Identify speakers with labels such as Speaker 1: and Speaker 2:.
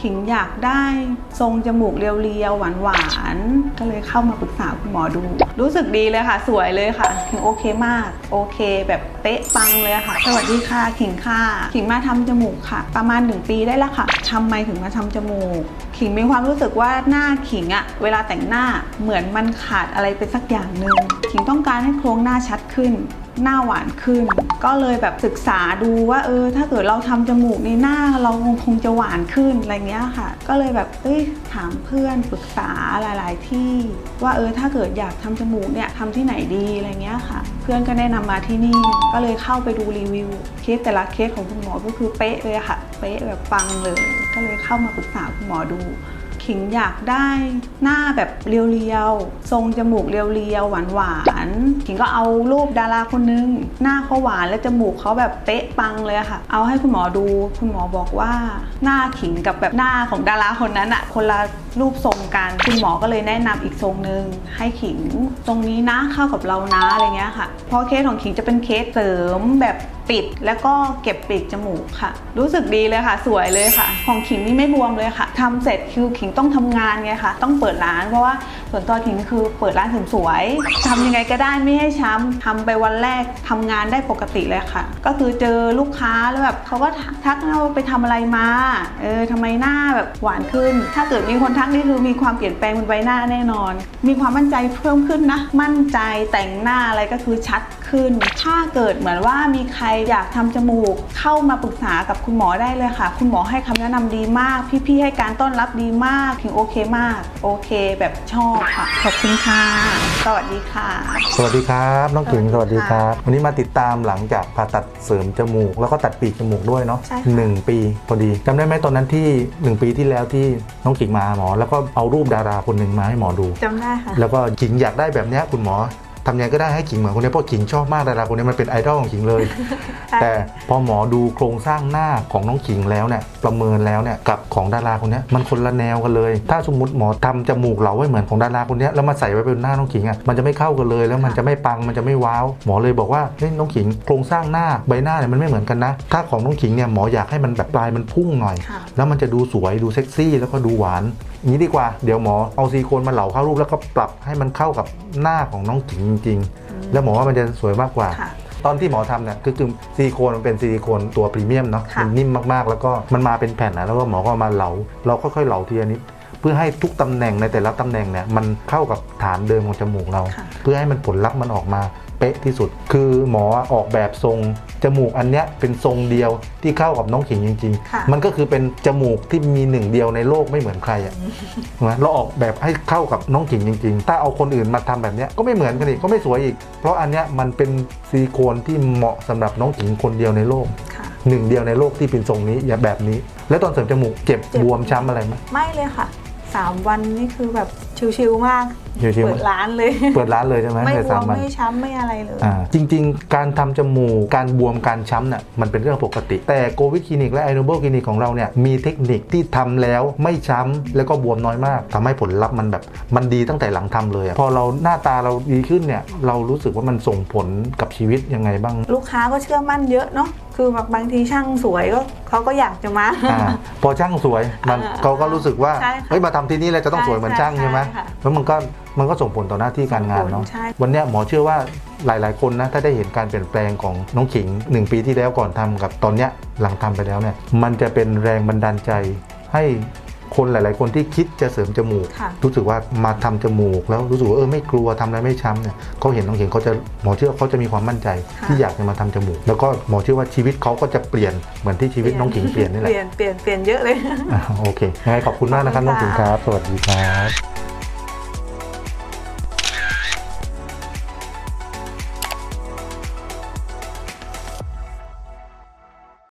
Speaker 1: ขิงอยากได้ทรงจมูกเรียวๆหวานๆ ก็เลยเข้ามาปรึกษาคุณหมอดู รู้สึกดีเลยค่ะ สวยเลยค่ะ ขิงโอเคมาก โอเค แบบเป๊ะปังเลยค่ะ สวัสดีค่ะ ขิงค่ะ ขิงมาทำจมูกค่ะ ประมาณ 1 ปีได้ล้วค่ะทำไมถึงมาทำจมูก ขิงมีความรู้สึกว่าหน้าขิงอะเวลาแต่งหน้าเหมือนมันขาดอะไรไปสักอย่างหนึ่งขิงต้องการให้โครงหน้าชัดขึ้น หน้าหวานขึ้น ก็เลยแบบศึกษาดูว่าเออถ้าเกิดเราทำจมูกในหน้าเราคงจะหวานขึ้นอะไรเงี้ยค่ะ ก็เลยแบบเอ้ยถามเพื่อนปรึกษาหลาย ๆ ที่ว่าเออถ้าเกิดอยากทำจมูกเนี่ยทำที่ไหนดีอะไรเงี้ยค่ะ เพื่อนก็แนะนำมาที่นี่ ก็เลยเข้าไปดูรีวิวเคสแต่ละเคสของคุณหมอก็คือเป๊ะเลยค่ะ เป๊ะแบบปังเลย ก็เลยเข้ามาปรึกษาคุณหมอดู ขิงอยากได้หน้าแบบเรียวๆ ทรงจมูกเรียวๆ หวานๆ ขิงก็เอารูปดาราคนนึง หน้าเขาหวานและจมูกเขาแบบเป๊ะปังเลยค่ะ เอาให้คุณหมอดู คุณหมอบอกว่าหน้าขิงกับแบบหน้าของดาราคนนั้นอะคนละรูปทรงกัน คุณหมอก็เลยแนะนำอีกทรงหนึ่งให้ขิง ทรงนี้นะเข้ากับเรานะอะไรเงี้ยค่ะเพราะเคสของขิงจะเป็นเคสเสริมแบบปิดแล้วก็เก็บปีกจมูกค่ะ รู้สึกดีเลยค่ะ สวยเลยค่ะ ของขิงนี่ไม่บวมเลยค่ะทำเสร็จคือขิงต้องทำงานไงค่ะ ต้องเปิดร้านเพราะว่าส่วนตัวขิงคือเปิดร้านเสริมสวยทำยังไงก็ได้ไม่ให้ช้ำทำไปวันแรกทำงานได้ปกติเลยค่ะ ก็คือเจอลูกค้าแล้วแบบเขาก็ทักเราไปทำอะไรมา เออทำไมหน้าแบบหวานขึ้น ถ้าเกิดมีคนทักนี่คือมีความเปลี่ยนแปลงบนใบหน้าแน่นอน มีความมั่นใจเพิ่มขึ้นนะ มั่นใจแต่งหน้าอะไรก็คือชัดขึ้น ถ้าเกิดเหมือนว่ามีใครอยากทำจมูก เข้ามาปรึกษากับคุณหมอได้เลยค่ะ คุณหมอให้คำแนะนำดีมาก พี่ๆให้การต้อนรับดีมากถึงโอเคมาก โอเคแบบชอบค่ะ ขอบคุณค่ะ สวัสดีค่ะ
Speaker 2: สวัสดีครับน้องขิง
Speaker 1: ส
Speaker 2: ส
Speaker 1: วั
Speaker 2: วั
Speaker 1: ส
Speaker 2: ส
Speaker 1: ดี
Speaker 2: ดี
Speaker 1: ค่ะ
Speaker 2: ครับ วันนี้มาติดตามหลังจากผ่าตัดเสริมจมูก แล้วก็ตัดปีกจมูกด้วยเนาะ
Speaker 1: ใช่ค่ะ
Speaker 2: หนึ่งปีพอดีจำได้ไหมตอนนั้นที่หนึ่งปีที่แล้วที่น้องขิงมาหาหมอ แล้วก็เอารูปดาราคนหนึ่งมาให้หมอดู
Speaker 1: จำได้ค่ะ
Speaker 2: แล้วก็ขิงอยากได้แบบเนี้ยคุณหมอ ทำยังไงก็ได้ให้ขิงเหมือนคนนี้เพราะขิงชอบมากดาราคนนี้มันเป็นไอดอลของขิงเลย
Speaker 1: ใช่
Speaker 2: แต่พอหมอดูโครงสร้างหน้าของน้องขิงแล้วเนี่ยประเมินแล้วเนี่ยกับของดาราคนเนี้ยมันคนละแนวกันเลย ถ้าสมมติหมอทำจมูกเราไว้เหมือนของดาราคนเนี้ยแล้วมาใส่ไว้เป็นหน้าน้องขิงอะมันจะไม่เข้ากันเลยแล้วมันจะไม่ปังมันจะไม่ว้าวหมอเลยบอกว่าเฮ้ยน้องขิงโครงสร้างหน้าใบหน้าเนี่ยมันไม่เหมือนกันนะ ถ้าของน้องขิงเนี่ยหมออยากให้มันแบบปลายมันพุ่งหน่อย
Speaker 1: ค่ะ
Speaker 2: แล้วมันจะดูสวยดูเซ็กซี่แล้วก็ดูหวานอย่างนี้ดีกว่าเดี๋ยวหมอเอาซิลิโคนมาเหลาเข้ารูปแล้วก็ปรับให้มันเข้ากับหน้าของน้องขิงจริงๆ แล้วหมอว่ามันจะสวยมากกว่า
Speaker 1: ค่ะ
Speaker 2: ตอนที่หมอทำเนี่ยคือคือซิลิโคนมันเป็นซิลิโคนตัวพรีเมียมเนาะ
Speaker 1: ค่ะ
Speaker 2: มันนิ่มมากๆ แล้วก็มันมาเป็นแผ่นนะแล้วก็หมอก็เอามาเหลา เราค่อยๆเหลาทีละนิดเพื่อให้ทุกตำแหน่งในแต่ละตำแหน่งเนี่ยมันเข้ากับฐานเดิมของจมูกเรา
Speaker 1: ค่ะ
Speaker 2: เพื่อให้มันผลลัพธ์มันออกมา เป๊ะที่สุด คือหมอออกแบบทรงจมูกอันเนี้ยเป็นทรงเดียวที่เข้ากับน้องขิงจริง
Speaker 1: ค่ะ
Speaker 2: ๆ มันก็คือเป็นจมูกที่มีหนึ่งเดียวในโลกไม่เหมือนใครอะนะเราออกแบบให้เข้ากับน้องขิงจริง ๆ ถ้าเอาคนอื่นมาทำแบบเนี้ยก็ไม่เหมือนกันอีกก็ไม่สวยอีก เพราะอันเนี้ยมันเป็นซิลิโคนที่เหมาะสำหรับน้องขิงคนเดียวในโลก
Speaker 1: ค่ะ
Speaker 2: หนึ่งเดียวในโลกที่เป็นทรงนี้อย่างแบบนี้ แล้วตอนเสริมจมูกเจ็บ
Speaker 1: เจ็บ
Speaker 2: บวมช้ำอะไรไหม
Speaker 1: ไม่เลยค่ะสามวันนี่คือแบบ ชิวๆมาก
Speaker 2: ชิวๆ
Speaker 1: เปิดร้านเลย
Speaker 2: เปิดร้านเลยใช่ไหม
Speaker 1: ไม่
Speaker 2: ใน
Speaker 1: บว
Speaker 2: สาม
Speaker 1: ม
Speaker 2: วัน
Speaker 1: ไม่ช้ำไม่อะไรเลย
Speaker 2: อ่าจริงๆ การทำจมูกการบวมการช้ำน่ะมันเป็นเรื่องปกติ แต่โกวิดคลินิกและไอโนเบิลคลินิกของเราเนี่ยมีเทคนิคที่ทำแล้วไม่ช้ำแล้วก็บวมน้อยมากทำให้ผลลัพธ์มันแบบมันดีตั้งแต่หลังทำเลยอะพอเราหน้าตาเราดีขึ้นเนี่ยเรารู้สึกว่ามันส่งผลกับชีวิตยังไงบ้าง
Speaker 1: ลูกค้าก็เชื่อมั่นเยอะเนาะคือแบบบางทีช่างสวยก็เขาก็อยากจะมา
Speaker 2: อ่าพอช่างสวยมัน
Speaker 1: อ่า
Speaker 2: เขาก็รู้สึกว่า
Speaker 1: ใช่ค่ะ
Speaker 2: เฮ้ยมาทำที่นี่แล้วจะต้องสวยเหมือนช่าง
Speaker 1: ใช่
Speaker 2: ใช่ไหม
Speaker 1: ใช่ค่ะ
Speaker 2: แล้วมันก็มันก็ส่งผลต่อหน้าที่การงานเนาะ
Speaker 1: ใช่
Speaker 2: วันเนี้ยหมอเชื่อว่าหลาย ๆ คนนะถ้าได้เห็นการเปลี่ยนแปลงของน้องขิง1ปีที่แล้วก่อนทำกับตอนเนี้ยหลังทำไปแล้วเนี่ยมันจะเป็นแรงบันดาลใจ ให้คนหลาย ๆ คนที่คิดจะเสริมจมูก
Speaker 1: ค่ะ
Speaker 2: รู้สึกว่ามาทำจมูก แล้วรู้สึกว่าเออไม่กลัวทำอะไรไม่ช้ำเนี่ยเขาเห็นน้องขิงเขาจะหมอเชื่อเขาจะมีความมั่นใจ
Speaker 1: ค่ะ
Speaker 2: ที่อยากจะมาทำจมูก แล้วก็หมอเชื่อว่าชีวิตเขาก็จะเปลี่ยนเหมือนที่ชีวิตน้องขิงเปลี่ยนนี่แห
Speaker 1: เป
Speaker 2: ละ
Speaker 1: ลี่ยนเปลี่ยนเปลี่ยนเยอะเลย
Speaker 2: อะโอเคยังไงขอบคุณมากนะครับ
Speaker 1: ข
Speaker 2: น้
Speaker 1: อ
Speaker 2: อบง
Speaker 1: คุ
Speaker 2: ขิ
Speaker 1: ณ
Speaker 2: ง
Speaker 1: ค่ะ
Speaker 2: ครับ สวัสดีครับ